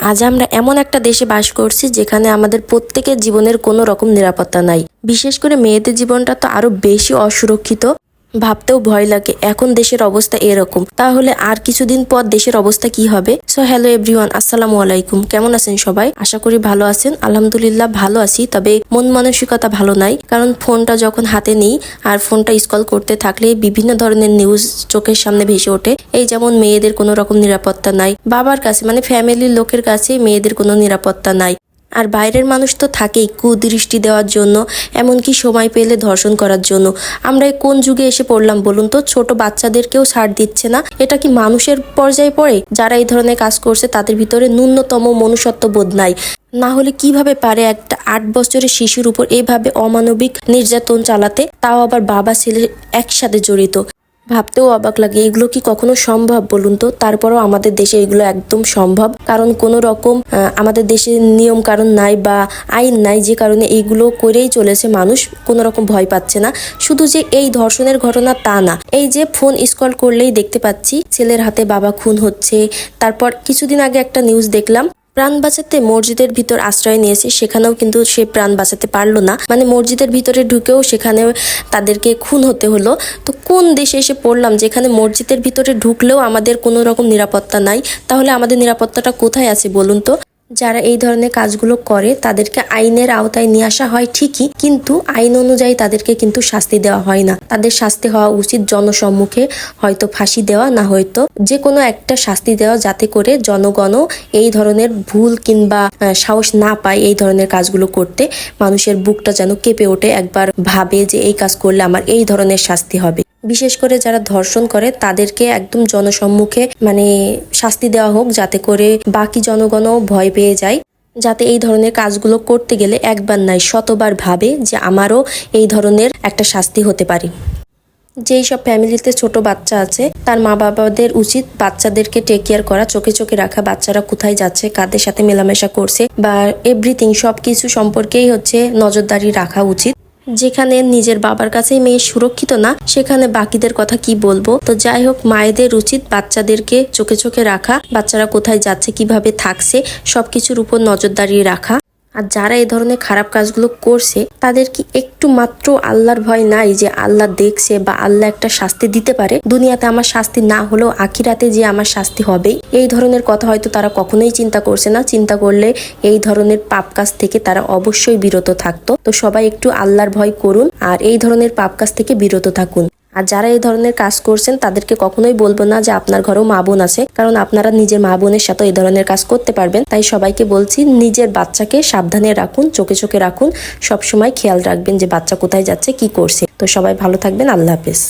আজ আমরা এমন একটা দেশে বাস করছি যেখানে আমাদের প্রত্যেকের জীবনের কোনো রকম নিরাপত্তা নাই। বিশেষ করে মেয়েদের জীবনটা তো আরও বেশি অসুরক্ষিত। ভাবতেও ভয় লাগে, এখন দেশের অবস্থা এরকম। তাহলে আর কিছুদিন পর দেশের অবস্থা কি হবে? সো হ্যালো এভরিওয়ান আসসালামু আলাইকুম। কেমন আছেন সবাই? আশা করি ভালো আছেন। আলহামদুলিল্লাহ ভালো আছি, তবে মন মানসিকতা ভালো নাই, কারণ ফোনটা যখন হাতে নেই, আর ফোনটা স্কল করতে থাকলে বিভিন্ন ধরনের নিউজ চোখের সামনে ভেসে ওঠে। এই যেমন মেয়েদের কোনো রকম নিরাপত্তা নাই, বাবার কাছে মানে ফ্যামিলির লোকের কাছে মেয়েদের কোনো নিরাপত্তা নাই। আর বাইরের মানুষ তো থাকেই কুদৃষ্টি দেওয়ার জন্য, এমনকি সময় পেলে ধর্ষণ করার জন্য। আমরা কোন যুগে এসে পড়লাম বলুন তো? ছোট বাচ্চাদেরকেও ছাড় দিচ্ছে না? এটা কি মানুষের পর্যায়ে পড়ে? যারা এই ধরনের কাজ করছে, তাদের ভিতরে ন্যূনতম মনুষ্যত্ব বোধ নাই। না হলে কীভাবে পারে একটা আট বছরের শিশুর উপর এভাবে অমানবিক নির্যাতন চালাতে? তাও আবার বাবা, ছেলে একসাথে জড়িত। ভাবতেও অবাক লাগে, এগুলো কি কখনো সম্ভব বলুন তো? তারপরও আমাদের দেশে এগুলো একদম সম্ভব। কারণ কোনো রকম আমাদের দেশে নিয়ম কারণ নাই বা আইন নাই যে কারণে এইগুলো করেই চলেছে মানুষ, কোনো রকম ভয় পাচ্ছে না। শুধু যে এই ধর্ষণের ঘটনা তা না, এই যে ফোন স্কল করলেই দেখতে পাচ্ছি, ছেলের হাতে বাবা খুন হচ্ছে। তারপর কিছুদিন আগে একটা নিউজ দেখলাম প্রাণ বাঁচাতে মসজিদের ভিতর আশ্রয় নিয়েছে, সেখানেও কিন্তু সে প্রাণ বাঁচাতে পারল না। মানে মসজিদের ভিতরে ঢুকেও সেখানে তাদেরকে খুন হতে হলো। তো কোন দেশে এসে পড়লাম যেখানে মসজিদের ভিতরে ঢুকলেও আমাদের কোনো রকম নিরাপত্তা নাই? তাহলে আমাদের নিরাপত্তাটা কোথায় আছে বলুন তো? যারা এই ধরনের কাজগুলো করে, তাদেরকে আইনের আওতায় নিয়ে আসা হয় ঠিকই, কিন্তু আইন অনুযায়ী তাদেরকে কিন্তু শাস্তি দেওয়া হয় না। তাদের শাস্তি হওয়া উচিত জনসম্মুখে, হয়তো ফাঁসি দেওয়া, না হয়তো যে কোনো একটা শাস্তি দেওয়া, যাতে করে জনগণও এই ধরনের ভুল কিংবা সাহস না পায় এই ধরনের কাজগুলো করতে। মানুষের বুকটা যেন কেঁপে ওঠে, একবার ভাবে যে এই কাজ করলে আমার এই ধরনের শাস্তি হবে। বিশেষ করে যারা ধর্ষণ করে, তাদেরকে একদম জনসম্মুখে মানে শাস্তি দেওয়া হোক যাতে করে বাকি জনগণও ভয় পেয়ে যায়। যাতে এই ধরনের কাজগুলো করতে গেলে একবার নয়, শতবার ভাবে যে আমারও এই ধরনের একটা শাস্তি হতে পারে। যেই সব ফ্যামিলিতে ছোট বাচ্চা আছে, তার মা বাবাদের উচিত বাচ্চাদেরকে টেক কেয়ার করা, চোখে চোখে রাখা, বাচ্চারা কোথায় যাচ্ছে, কাদের সাথে মেলামেশা করছে বা এভরিথিং সব কিছু সম্পর্কেই হচ্ছে নজরদারি রাখা উচিত। যেখানে নিজের বাবার কাছেই মেয়ে সুরক্ষিত না, সেখানে বাকিদের কথা কি বলব? তো যাই হোক, মায়েদের উচিত বাচ্চাদেরকে চোখে চোখে রাখা, বাচ্চারা কোথায় যাচ্ছে, কীভাবে থাকছে, সবকিছুর উপর নজরদারি রাখা। আর যারা এই ধরনের খারাপ কাজগুলো করছে, তাদের কি একটু মাত্র আল্লাহর ভয় নাই যে আল্লাহ দেখছে বা আল্লাহ একটা শাস্তি দিতে পারে? দুনিয়াতে আমার শাস্তি না হলেও আখিরাতে যে আমার শাস্তি হবেই। এই ধরনের কথা হয়তো তারা কখনোই চিন্তা করছে না। চিন্তা করলে এই ধরনের পাপ কাজ থেকে তারা অবশ্যই বিরত থাকতো। তো সবাই একটু আল্লাহর ভয় করুন আর এই ধরনের পাপ কাজ থেকে বিরত থাকুন। আর যারা এই ধরনের কাজ করছেন, তাদেরকে কখনোই বলব না যে আপনার ঘরেও মা বোন আছে, কারণ আপনারা নিজের মা বোনের সাথে এই ধরনের কাজ করতে পারবেন। তাই সবাইকে বলছি, নিজের বাচ্চাকে সাবধানে রাখুন, চোখে চোখে রাখুন। সবসময় খেয়াল রাখবেন যে বাচ্চা কোথায় যাচ্ছে, কি করছে। তো সবাই ভালো থাকবেন, আল্লাহ হাফেজ।